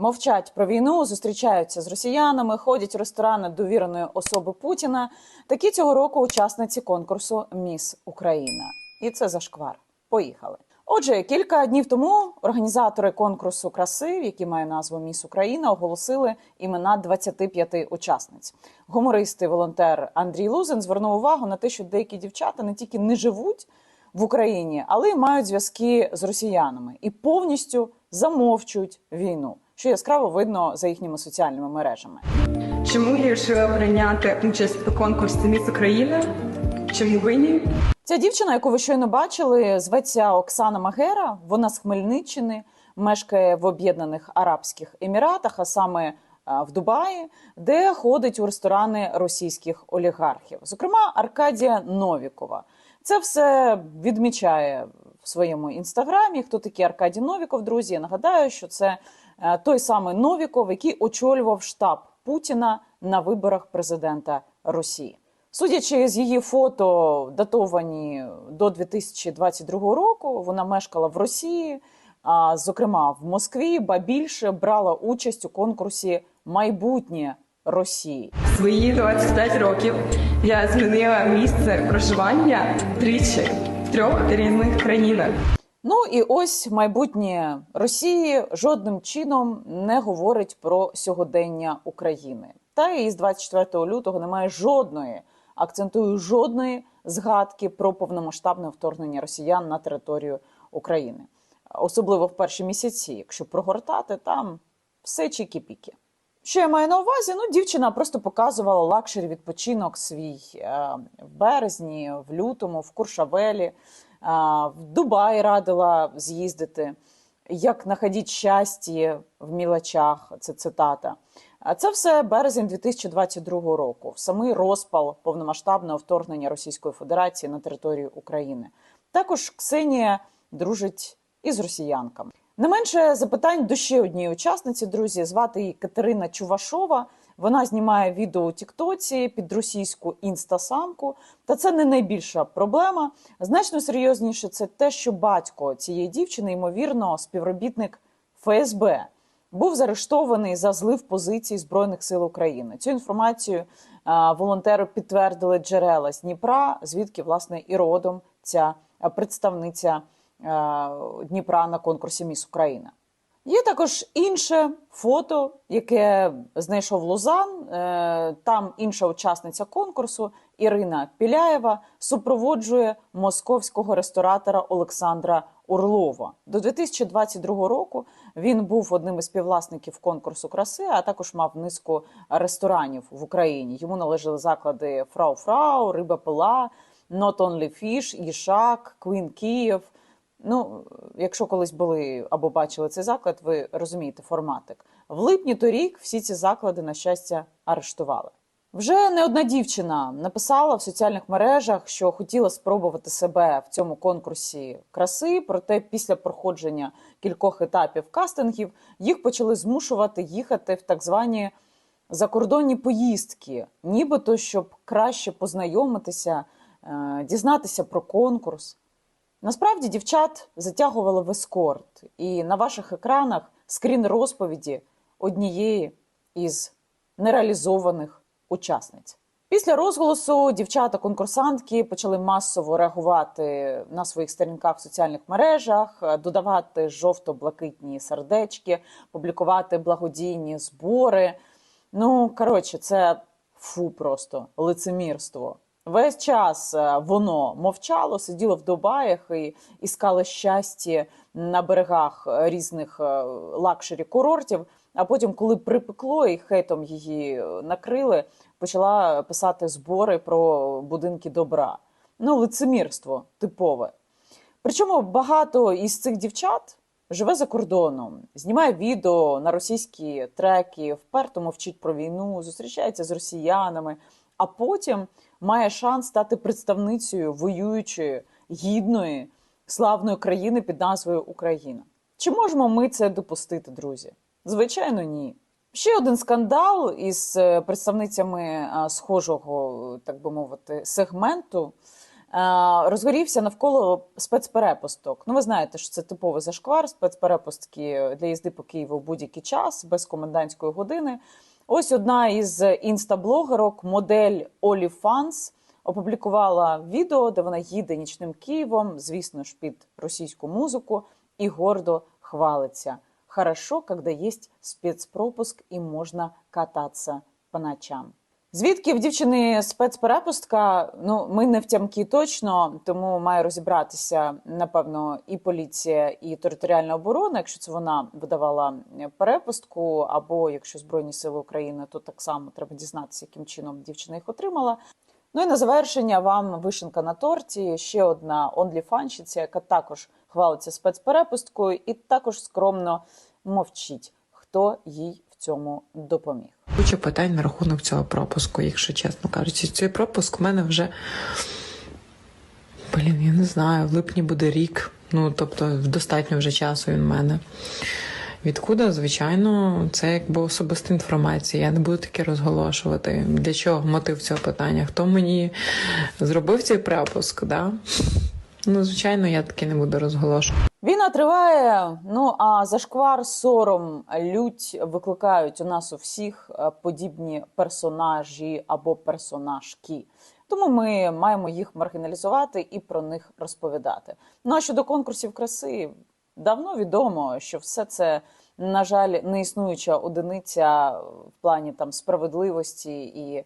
Мовчать про війну, зустрічаються з росіянами, ходять в ресторани довіреної особи Путіна. Такі цього року учасниці конкурсу Міс Україна. І це зашквар. Поїхали. Отже, кілька днів тому організатори конкурсу краси, який має назву Міс Україна, оголосили імена 25 учасниць. Гуморист і волонтер Андрій Лузин звернув увагу на те, що деякі дівчата не тільки не живуть в Україні, але й мають зв'язки з росіянами і повністю замовчують війну, що яскраво видно за їхніми соціальними мережами. Чому я вирішила прийняти участь у конкурсі Міс Україна? Чому ви ні? Ця дівчина, яку ви щойно бачили, зветься Оксана Магера. Вона з Хмельниччини, мешкає в Об'єднаних Арабських Еміратах, а саме е, в Дубаї, де ходить у ресторани російських олігархів, зокрема Аркадія Новікова. Це все відмічає своєму інстаграмі. Хто такий Аркадій Новіков, друзі? Я нагадаю, що це е, той самий Новіков, який очолював штаб Путіна на виборах президента Росії. Судячи з її фото, датовані до 2022 року, вона мешкала в Росії, а зокрема в Москві, ба більше брала участь у конкурсі Майбутнє Росії. Свої 25 років я змінила місце проживання тричі трьох різних країнах. Ну і ось майбутнє Росії жодним чином не говорить про сьогодення України. Та і з 24 лютого немає жодної, акцентую жодної згадки про повномасштабне вторгнення росіян на територію України, особливо в перші місяці. Якщо прогортати, там все чікі-піки. Що я маю на увазі? Ну, дівчина просто показувала лакшері відпочинок свій е, в березні, в лютому, в Куршавелі, е, в Дубай радила з'їздити. Як находіть щастя в мілочах, це цитата. Це все березень 2022 року, самий розпал повномасштабного вторгнення Російської Федерації на територію України. Також Ксенія дружить із росіянками. Не менше запитань до ще однієї учасниці, друзі. Звати її Катерина Чувашова. Вона знімає відео у Тіктоці під російську інстасамку. Та це не найбільша проблема. Значно серйозніше це те, що батько цієї дівчини, ймовірно, співробітник ФСБ, був заарештований за злив позицій збройних сил України. Цю інформацію волонтери підтвердили джерела з Дніпра, звідки власне і родом ця представниця Дніпра на конкурсі Міс Україна. Є також інше фото, яке знайшов Лузан. Е, Там інша учасниця конкурсу Ірина Піляєва супроводжує московського ресторатора Олександра Орлова. До 2022 року він був одним із співвласників конкурсу краси, а також мав низку ресторанів в Україні. Йому належали заклади Фрау Фрау, Риба Пила, Not Only Fish, Їшак, Квін Київ. Ну, якщо колись були або бачили цей заклад, ви розумієте форматик. В липні торік всі ці заклади, на щастя, арештували. Вже не одна дівчина написала в соціальних мережах, що хотіла спробувати себе в цьому конкурсі краси. Проте після проходження кількох етапів кастингів їх почали змушувати їхати в так звані закордонні поїздки, нібито щоб краще познайомитися, е, дізнатися про конкурс. Насправді дівчат затягували в ескорт, і на ваших екранах скрін розповіді однієї із нереалізованих учасниць. Після розголосу дівчата-конкурсантки почали масово реагувати на своїх сторінках в соціальних мережах, додавати жовто-блакитні сердечки, публікувати благодійні збори. Ну коротше, це фу, просто лицемірство. Весь час е, воно мовчало, сиділо в Дубаях і іскало щастя на берегах е, різних е, лакшері курортів. А потім, коли припекло і хейтом її накрили, почала писати збори про будинки добра. Ну, лицемірство типове. Причому багато із цих дівчат живе за кордоном, знімає відео на російські треки, вперто мовчить про війну, зустрічається з росіянами, а потім має шанс стати представницею воюючої, гідної, славної країни під назвою Україна. Чи можемо ми це допустити, друзі? Звичайно, ні. Ще один скандал із е, представницями е, схожого, так би мовити, сегменту розгорівся навколо спецперепусток. Ну, ви знаєте, що це типовий зашквар, спецперепустки для їзди по Києву в будь-який час без комендантської години. Ось одна із інстаблогерок, модель Олі Фанс, опублікувала відео, де вона їде нічним Києвом, звісно ж, під російську музику, і гордо хвалиться. Хорошо, когда есть спецпропуск і можна кататися по ночам. Звідки в дівчини спецперепустка? Ну, ми не втямки точно, тому має розібратися напевно і поліція, і територіальна оборона, якщо це вона видавала перепустку, або якщо Збройні Сили України, то так само треба дізнатися, яким чином дівчина їх отримала. Ну і на завершення вам вишенка на торті. Ще одна онліфанщиця, яка також хвалиться спецперепусткою, і також скромно мовчить, хто їй цьому допоміг. Куча питань на рахунок цього пропуску, якщо чесно кажучи. Цей пропуск в мене вже. Блін, я не знаю, в липні буде рік. Ну, тобто, достатньо вже часу він в мене. Відкуда, звичайно, це якби особиста інформація. Я не буду таке розголошувати. Для чого мотив цього питання? Хто мені зробив цей пропуск? Да? Ну, звичайно, я таке не буду розголошувати. Війна триває. Ну а зашквар, сором, лють викликають у нас у всіх е, подібні персонажі або персонажки. Тому ми маємо їх маргіналізувати і про них розповідати. Ну а щодо конкурсів краси, давно відомо, що все це. На жаль, не існуюча одиниця в плані там справедливості і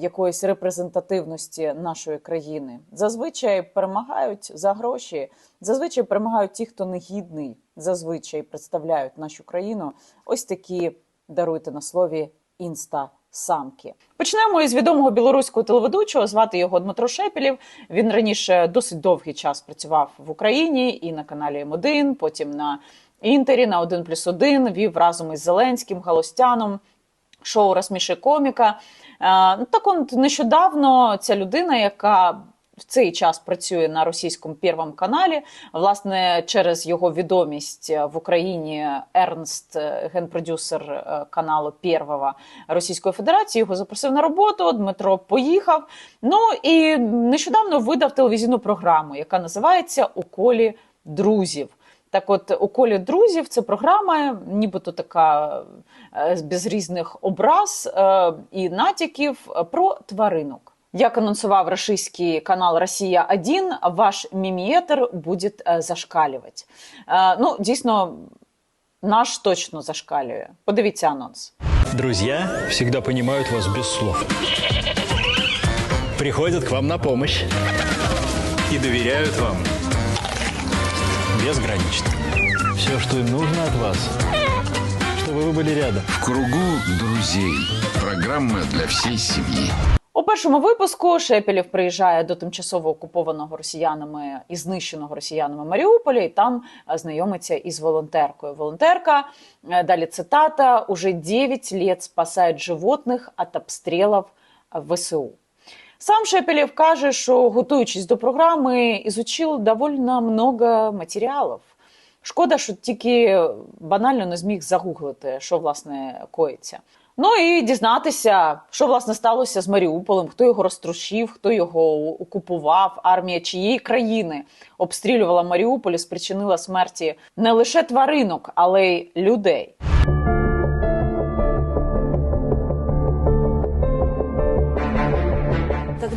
якоїсь репрезентативності нашої країни. Зазвичай перемагають за гроші, зазвичай перемагають ті, хто негідний, зазвичай представляють нашу країну. Ось такі даруйте на слові інста-самки. Почнемо із відомого білоруського телеведучого. Звати його Дмитро Шепілів. Він раніше досить довгий час працював в Україні і на каналі М1, потім на Інтері на 1 плюс 1, вів разом із Зеленським, Галустяном, шоу «Розсміши коміка. Ну, так от нещодавно ця людина, яка в цей час працює на російському Первому каналі, власне, через його відомість в Україні Ернст, генпродюсер каналу Первого Російської Федерації, його запросив на роботу. Дмитро поїхав. Ну і нещодавно видав телевізійну програму, яка називається У колі друзів. Так, от у колі друзів це програма, нібито така без різних образ е, і натяків про тваринок. Як анонсував російський канал Росія 1 ваш мімієтр буде зашкалювати. Е, ну, дійсно, наш точно зашкалює. Подивіться анонс. Друзья всегда понимают вас без слов. Приходят к вам на помощь и доверяют вам безгранично. Все, что им нужно от вас, чтобы вы были рядом. В кругу друзей. Программа для всей семьи. У першому випуску Шепелєв приїжджає до тимчасово окупованого росіянами і знищеного росіянами Маріуполя, і там знайомиться із волонтеркою. Волонтерка, е, далі цитата, уже 9 лет спасає животних від обстрілів ВСУ. Сам Шепелєв каже, що готуючись до програми, ізучив довольно много матеріалів. Шкода, що тільки банально не зміг загуглити, що власне коїться. Ну і дізнатися, що власне сталося з Маріуполем, хто його розтрушив, хто його окупував, армія чиєї країни обстрілювала Маріуполь спричинила смерті не лише тваринок, але й людей.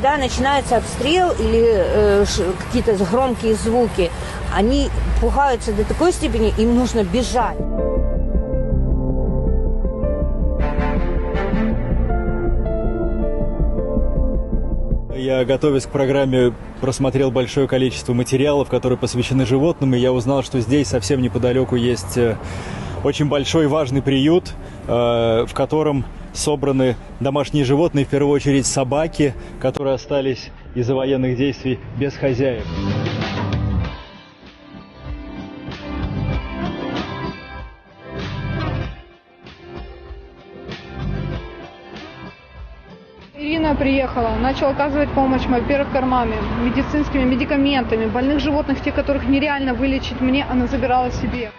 Когда начинается обстрел или э, какие-то громкие звуки, они пугаются до такой степени, им нужно бежать. Я, готовясь к программе, просмотрел большое количество материалов, которые посвящены животным, и я узнал, что здесь совсем неподалеку есть э, очень большой важный приют, э, в котором собраны домашние животные, в первую очередь собаки, которые остались из-за военных действий без хозяев. Ирина приехала, начала оказывать помощь, во-первых, кормами, медицинскими медикаментами. Больных животных, те, которых нереально вылечить мне, она забирала себе.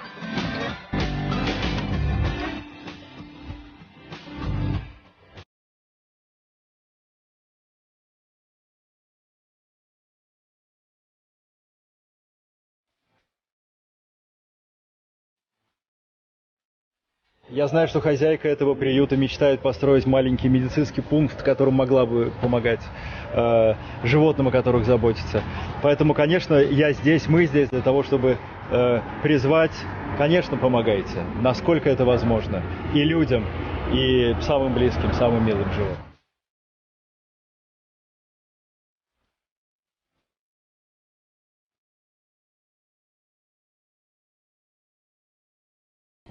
Я знаю, что хозяйка этого приюта мечтает построить маленький медицинский пункт, которым могла бы помогать э, животным, о которых заботится. Поэтому, конечно, я здесь, мы здесь для того, чтобы э, призвать, конечно, помогайте, насколько это возможно, и людям, и самым близким, самым милым животным.